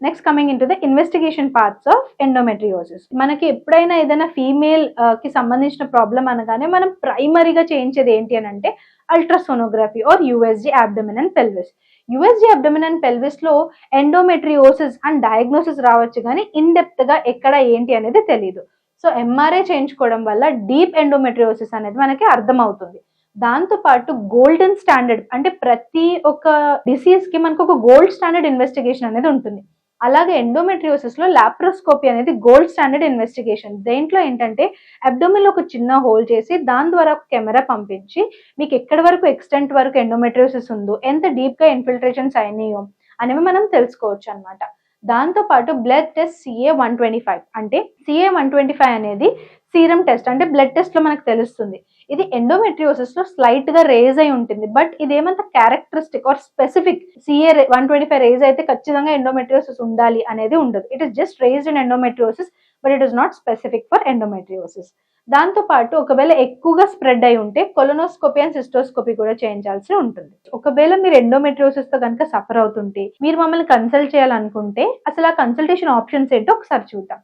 Next coming into the investigation parts of endometriosis మనకి ఎప్పుడైనా ఏదైనా ఫీమేల్ uh, కి సంబంధించిన ప్రాబ్లం అనగానే మనం ప్రైమరీగా చేయించేది ఏంటి అని అంటే ultrasonography or USG abdomen and pelvis USG abdomen and పెల్విస్లో endometriosis and diagnosis రావచ్చు కానీ ఇన్ డెప్త్గా ఎక్కడ ఏంటి అనేది తెలియదు సో ఎంఆర్ఐ చేయించుకోవడం వల్ల డీప్ ఎండోమెట్రియోసిస్ అనేది మనకి అర్థమవుతుంది. దాంతో పాటు గోల్డెన్ స్టాండర్డ్ అంటే ప్రతి ఒక్క డిసీజ్కి మనకు ఒక గోల్డ్ స్టాండర్డ్ ఇన్వెస్టిగేషన్ అనేది ఉంటుంది. అలాగే ఎండోమెట్రియోసిస్లో లాప్రోస్కోపీ అనేది గోల్డ్ స్టాండర్డ్ ఇన్వెస్టిగేషన్ దేంట్లో ఏంటంటే అబ్డోమిన్లో ఒక చిన్న హోల్ చేసి దాని ద్వారా ఒక కెమెరా పంపించి మీకు ఎక్కడి వరకు ఎక్స్టెంట్ వరకు ఎండోమెట్రియోసిస్ ఉందో ఎంత డీప్గా ఇన్ఫిల్ట్రేషన్స్ అయినాయో అనేవి మనం తెలుసుకోవచ్చు అనమాట దాంతో పాటు blood test CA one twenty five అంటే సిఏ వన్ ట్వంటీ ఫైవ్ అనేది సీరం టెస్ట్ అంటే బ్లడ్ టెస్ట్లో మనకు తెలుస్తుంది. ఇది ఎండోమెట్రియోసిస్లో స్లైట్గా రేజ్ అయి ఉంటుంది. But ఇదేమంత characteristic or specific CA one twenty five raise అయితే ఖచ్చితంగా ఎండోమెట్రియోసిస్ ఉండాలి అనేది ఉండదు. It is just raised in endometriosis but it is not specific for endometriosis దాంతో పాటు ఒకవేళ ఎక్కువగా స్ప్రెడ్ అయి ఉంటే కొలనోస్కోపీ అండ్ సిస్టోస్కోపీ కూడా చేయించాల్సి ఉంటుంది. ఒకవేళ మీరు ఎండోమెట్రియోసిస్తో కనుక సఫర్ అవుతుంటే మీరు మమ్మల్ని కన్సల్ట్ చేయాలనుకుంటే అసలు ఆ కన్సల్టేషన్ ఆప్షన్స్ ఏంటో ఒకసారి చూద్దాం.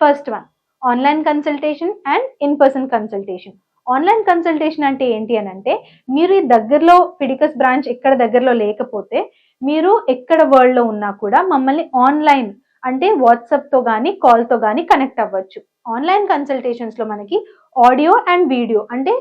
First one online consultation and in person consultation. Online consultation అంటే ఏంటి అని అంటే మీరు ఈ దగ్గరలో ఫిడికస్ బ్రాంచ్ ఎక్కడ దగ్గరలో లేకపోతే మీరు ఎక్కడ వరల్డ్లో ఉన్నా కూడా మమ్మల్ని ఆన్లైన్ అంటే వాట్సాప్తో కానీ కాల్తో కానీ కనెక్ట్ అవ్వచ్చు. ఆన్లైన్ కన్సల్టేషన్స్లో మనకి ఆడియో అండ్ వీడియో అంటే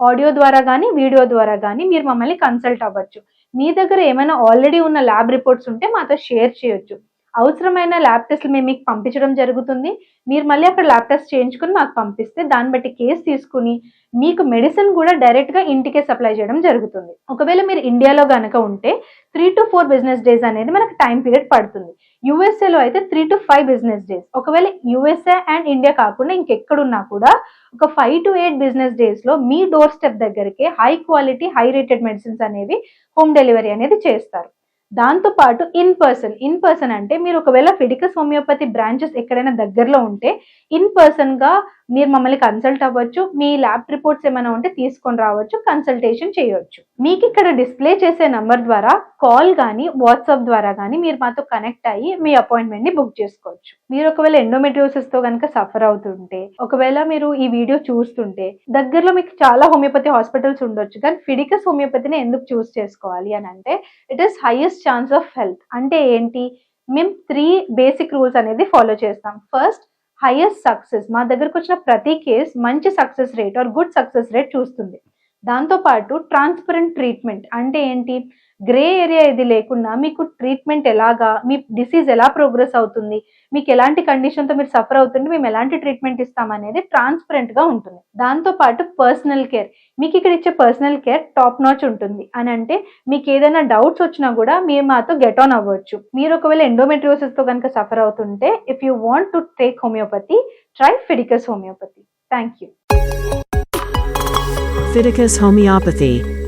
ఆడియో ద్వారా కానీ వీడియో ద్వారా కానీ మీరు మమ్మల్ని కన్సల్ట్ అవ్వచ్చు. మీ దగ్గర ఏమైనా ఆల్రెడీ ఉన్న ల్యాబ్ రిపోర్ట్స్ ఉంటే మాతో షేర్ చేయొచ్చు. అవసరమైన ల్యాబ్ టెస్ట్లు మేము మీకు పంపించడం జరుగుతుంది. మీరు మళ్ళీ అక్కడ ల్యాబ్ టెస్ట్ చేయించుకుని మాకు పంపిస్తే దాన్ని బట్టి కేసు తీసుకుని మీకు మెడిసిన్ కూడా డైరెక్ట్గా ఇంటికే సప్లై చేయడం జరుగుతుంది. ఒకవేళ మీరు ఇండియాలో కనుక ఉంటే three to four business days అనేది మనకు టైం పీరియడ్ పడుతుంది. యూఎస్ఏలో అయితే three to five business days. ఒకవేళ యుఎస్ఏ అండ్ ఇండియా కాకుండా ఇంకెక్కడున్నా కూడా ఒక ఫైవ్ టు ఎయిట్ బిజినెస్ డేస్లో మీ డోర్ స్టెప్ దగ్గరికి high quality high rated medicines అనేవి హోమ్ డెలివరీ అనేది చేస్తారు. దాంతో పాటు ఇన్ పర్సన్ ఇన్ పర్సన్ అంటే మీరు ఒకవేళ ఫిడికస్ హోమియోపతి బ్రాంచెస్ ఎక్కడైనా దగ్గరలో ఉంటే ఇన్ పర్సన్గా మీరు మమ్మల్ని కన్సల్ట్ అవ్వచ్చు మీ ల్యాబ్ రిపోర్ట్స్ ఏమైనా ఉంటే తీసుకొని రావచ్చు కన్సల్టేషన్ చేయవచ్చు మీకు ఇక్కడ డిస్ప్లే చేసే నంబర్ ద్వారా కాల్ కానీ వాట్సాప్ ద్వారా కానీ మీరు మాతో కనెక్ట్ అయ్యి మీ అపాయింట్మెంట్ని బుక్ చేసుకోవచ్చు. మీరు ఒకవేళ ఎండోమెట్రియోసిస్తో కనుక సఫర్ అవుతుంటే ఒకవేళ మీరు ఈ వీడియో చూస్తుంటే దగ్గరలో మీకు చాలా హోమియోపతి హాస్పిటల్స్ ఉండొచ్చు కానీ ఫిడికస్ హోమియోపతిని ఎందుకు చూస్ చేసుకోవాలి అని అంటే it is highest chance of health అంటే ఏంటి? మేము త్రీ బేసిక్ రూల్స్ అనేది ఫాలో చేస్తాం. ఫస్ట్ హైయెస్ట్ సక్సెస్ మా దగ్గరకు వచ్చిన ప్రతి కేస్ మంచి success rate or good success rate చూస్తుంది. దాంతోపాటు ట్రాన్స్పరెంట్ ట్రీట్మెంట్ అంటే ఏంటి? గ్రే ఏరియా ఇది లేకుండా మీకు ట్రీట్మెంట్ ఎలాగా మీ డిసీజ్ ఎలా ప్రోగ్రెస్ అవుతుంది మీకు ఎలాంటి కండిషన్తో మీరు సఫర్ అవుతుంటే మేము ఎలాంటి ట్రీట్మెంట్ ఇస్తామనేది ట్రాన్స్పరెంట్గా ఉంటుంది. దాంతోపాటు పర్సనల్ కేర్ మీకు ఇక్కడ ఇచ్చే పర్సనల్ కేర్ టాప్ నాచ్ ఉంటుంది. అని అంటే మీకు ఏదైనా డౌట్స్ వచ్చినా కూడా మీరు మాతో గెట్ ఆన్ అవ్వచ్చు. మీరు ఒకవేళ ఎండోమెట్రియోసిస్తో కనుక సఫర్ అవుతుంటే if you want to take homeopathy try Fiticus homeopathy thank you Fiticus homeopathy.